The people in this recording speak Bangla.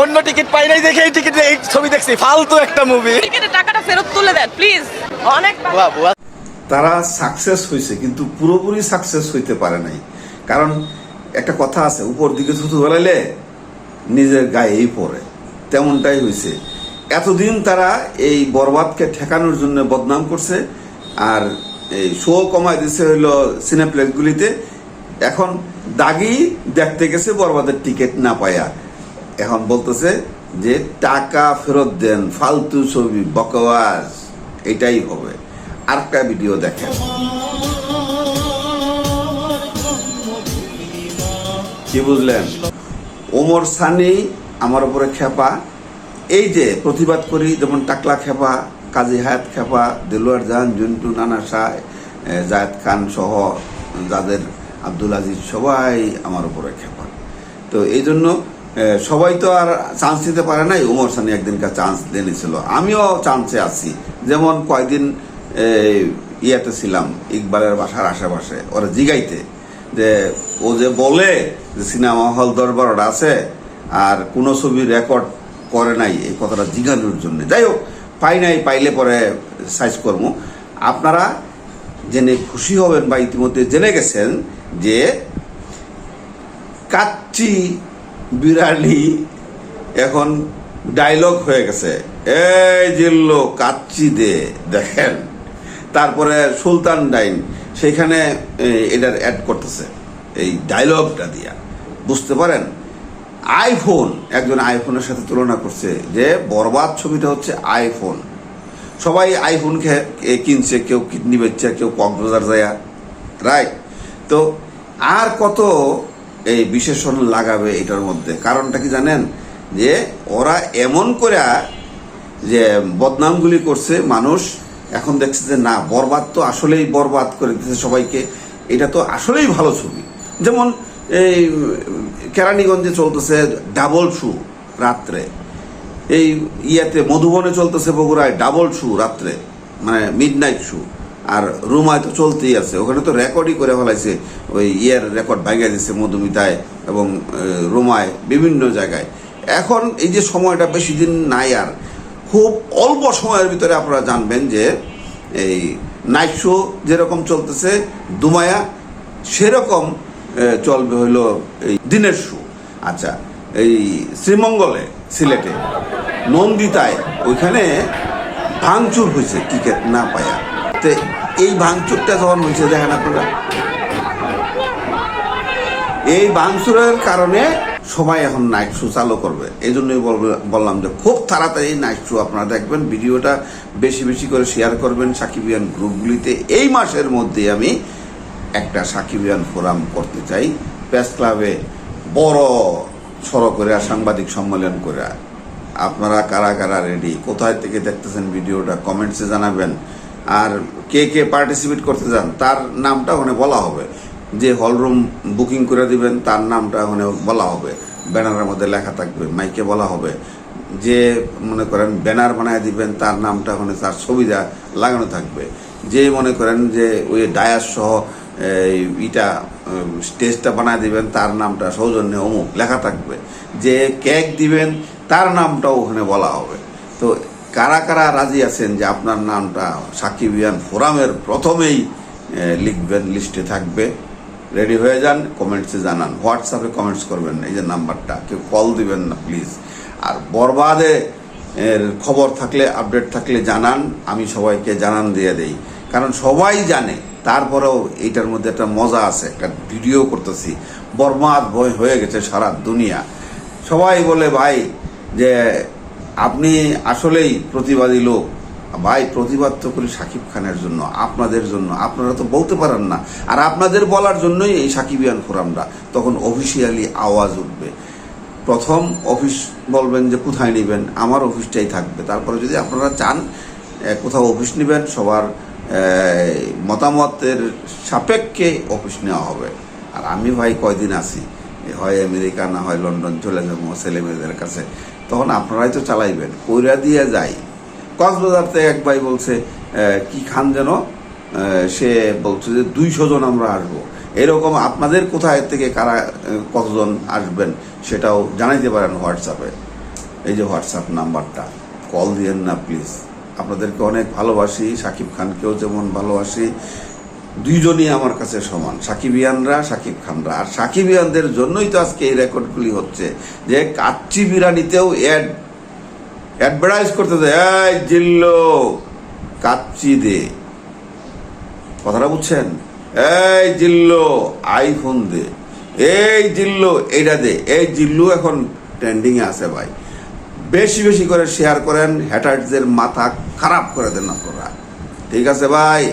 অন্য টিকিট পাই নাই দেখে এই টিকিট এই ছবি দেখছি ফালতু একটা মুভি টিকিটের টাকাটা ফেরত তুলে দেন প্লিজ অনেক তারা সাকসেস হয়েছে কিন্তু পুরোপুরি সাকসেস হইতে পারে নাই। কারণ একটা কথা আছে উপর দিকে থুতু বেলাইলে নিজের গায়েই পড়ে। তেমনটাই হয়েছে এতদিন তারা এই বরবাদকে ঠেকানোর জন্য বদনাম করছে আর এই শো কমাই দিছে হইল সিনেপ্লেক্সগুলিতে এখন দাগি দেখতে গেছে বরবাদের টিকিট না পায়া। এখন বলতেছে যে টাকা ফেরত দেন, ফালতু ছবি বকওয়াজ এটাই হবে। আরেকটা ভিডিও দেখেন। কি বুঝলেন? ওমর সানি আমার উপরে খেপা। এই যে প্রতিবাদ করি, যেমন টাকলা খেপা, কাজী হায়াত খেপা, দেলোয়ার জাহান, জুন্টু, নানা শাহ জায়েদ খান সহ যাদের আব্দুল আজিজ সবাই আমার উপরে খেপা। তো এই জন্য সবাই তো আর চান্স দিতে পারে নাই। উমর সানি একদিনকার চান্স নিয়েছিল আমিও চান্সে আছি। যেমন কয়দিন এ, ইয়েতে ছিলাম ইকবালের বাসার আশেপাশে। ওরা জিগাইতে। যে ও যে বলে যে সিনেমা হল দরবারটা আছে আর কোনো ছবি রেকর্ড করে নাই এই কথাটা জিগানোর জন্য। যাই হোক পাই নাই পাইলে পরে সাইজ করব। আপনারা জেনে খুশি হবেন বা ইতিমধ্যে জেনে গেছেন যে কাচ্চি বিড়ালি এখন ডায়লগ হয়ে গেছে। এই জিল্লো কাচ্চি দে, দেখেন। তারপরে সুলতান ডাইন, সেখানে এটার অ্যাড করতেছে। এই ডায়লগটা দিয়া। বুঝতে পারেন? আইফোন একজন আইফোনের সাথে তুলনা করছে যে বরবাদ ছবিটা হচ্ছে আইফোন সবাই আইফোন খে- এ, কিনছে, কেউ কিডনি বেচছে, কেউ কক্সবাজার যায় রাইট তো আর কত এই বিশেষণ লাগাবে এটার মধ্যে। কারণটা কি জানেন? যে ওরা এমন করে যে বদনামগুলি করছে, মানুষ এখন দেখছে যে না, বরবাদ তো আসলেই বরবাদ করে দিতেছে সবাইকে। এটা তো আসলেই ভালো ছবি। যেমন এই কেরানীগঞ্জে চলতেছে ডাবল শু রাত্রে। এই ইয়েতে মধুবনে চলতেছে বগুড়ায় ডাবল শু রাত্রে মানে মিড নাইট শু। আর রুমায় তো চলতেই আছে। ওখানে তো রেকর্ডই করে ফেলাইছে। ওই ইয়ের রেকর্ড ভাঙিয়ে দিচ্ছে মধুমিতায় এবং রুমায় বিভিন্ন জায়গায়। এখন এই যে সময়টা বেশি দিন নাই আর, খুব অল্প সময়ের ভিতরে আপনারা জানবেন যে এই নাইট শো যেরকম চলতেছে, দুমায়া সেরকম চলবে হইল এই দিনের শো। আচ্ছা এই শ্রীমঙ্গলে, সিলেটে, নন্দিতায়, ওইখানে ভাঙচুর হয়েছে টিকিট না পায়া। তো এই ভাঙচুরটা যখন হয়েছে, দেখেন আপনারা। এই ভাঙচুরের কারণে সবাই এখন নাইট শো চালু করবে। এই জন্যই বললাম যে খুব তাড়াতাড়ি নাইট শো আপনারা দেখবেন। ভিডিওটা বেশি বেশি করে শেয়ার করবেন সাকিবিয়ান গ্রুপগুলিতে। এই মাসের মধ্যে আমি একটা সাকিবিয়ান ফোরাম করতে চাই। প্রেস ক্লাবে বড় সড় করে, সাংবাদিক সম্মেলন করে। আপনারা কারা কারা রেডি কোথায় থেকে দেখতেছেন ভিডিওটা? কমেন্টসে জানাবেন। আর কে কে পার্টিসিপেট করতে চান তার নামটা ওখানে বলা হবে। যে হলরুম বুকিং করে দিবেন, তার নামটা ওখানে বলা হবে। ব্যানারের মধ্যে লেখা থাকবে মাইকে বলা হবে। যে মনে করেন ব্যানার বানায় দিবেন, তার নামটা ওখানে তার ছবিটা লাগানো থাকবে। যে মনে করেন যে ওই ডায়াস সহ ইটা স্টেজটা বানায় দিবেন, তার নামটা সৌজন্যে অমুক লেখা থাকবে। যে কেক দিবেন, তার নামটাও ওখানে বলা হবে। তো কারা কারা রাজি আছেন যে আপনার নামটা সাকিবিয়ান ফোরামের প্রথমেই লিখবেন, লিস্টে থাকবে। রেডি হয়ে যান কমেন্টসে জানান। হোয়াটসঅ্যাপে কমেন্টস করবেন, এই যে নাম্বারটা। কেউ কল দিবেন না প্লিজ আর বরবাদে এর খবর থাকলে আপডেট থাকলে জানান, আমি সবাইকে জানান দিয়ে দেই। কারণ সবাই জানে, তারপরেও এইটার মধ্যে একটা মজা আছে, একটা ভিডিও করতেছি। বরবাদ হয়ে গেছে সারা দুনিয়া। সবাই বলে, ভাই, যে আপনি আসলেই প্রতিবাদী লোক। ভাই, প্রতিবাদ তো করি সাকিব খানের জন্য, আপনাদের জন্য। আপনারা তো বলতে পারেন না। আর আপনাদের বলার জন্যই এই সাকিবিয়ান ফোরামটা। তখন অফিসিয়ালি আওয়াজ উঠবে। প্রথম অফিস বলবেন যে, কোথায় নেবেন? আমার অফিসটাই থাকবে। তারপরে যদি আপনারা চান কোথাও অফিস নেবেন, সবার মতামতের সাপেক্ষে অফিস নেওয়া হবে। আর আমি ভাই কয়দিন আছি? হয় আমেরিকা, না হয় লন্ডন, চলে যাব ছেলে মেয়েদের কাছে। তখন আপনারাই তো চালাইবেন, কইরা দিয়ে যাই। কক্সবাজার থেকে এক ভাই বলছে কি খান যেন? সে বলছে যে, দুইশো জন আমরা আসব। এরকম আপনাদের কোথায় থেকে কারা কতজন আসবেন সেটাও জানাইতে পারেন হোয়াটসঅ্যাপে। এই যে হোয়াটসঅ্যাপ নাম্বারটা, কল দিয়েন না প্লিজ। আপনাদেরকে অনেক ভালোবাসি, সাকিব খানকেও যেমন ভালোবাসি। দুইজনই আমার কাছে সমান। সাকিবিয়ানরা সাকিব খানরা। আর সাকিবিয়ানদের জন্যই তো আজকে এই রেকর্ডগুলি হচ্ছে যে কাচ্চি বিরিয়ানিতেও অ্যাড অ্যাডভার্টাইজ করতে এই জিল্লো, কাচ্চি দে। কথাটা বুঝছেন? এই জিল্লো, আইফোন দে। এই জিল্লো, এইটা দে। এই জিল্লু এখন ট্রেন্ডিং এ আছে ভাই। বেশি বেশি করে শেয়ার করেন হ্যাটার্সদের মাথা খারাপ করে দেন আপনারা। ঠিক আছে ভাই?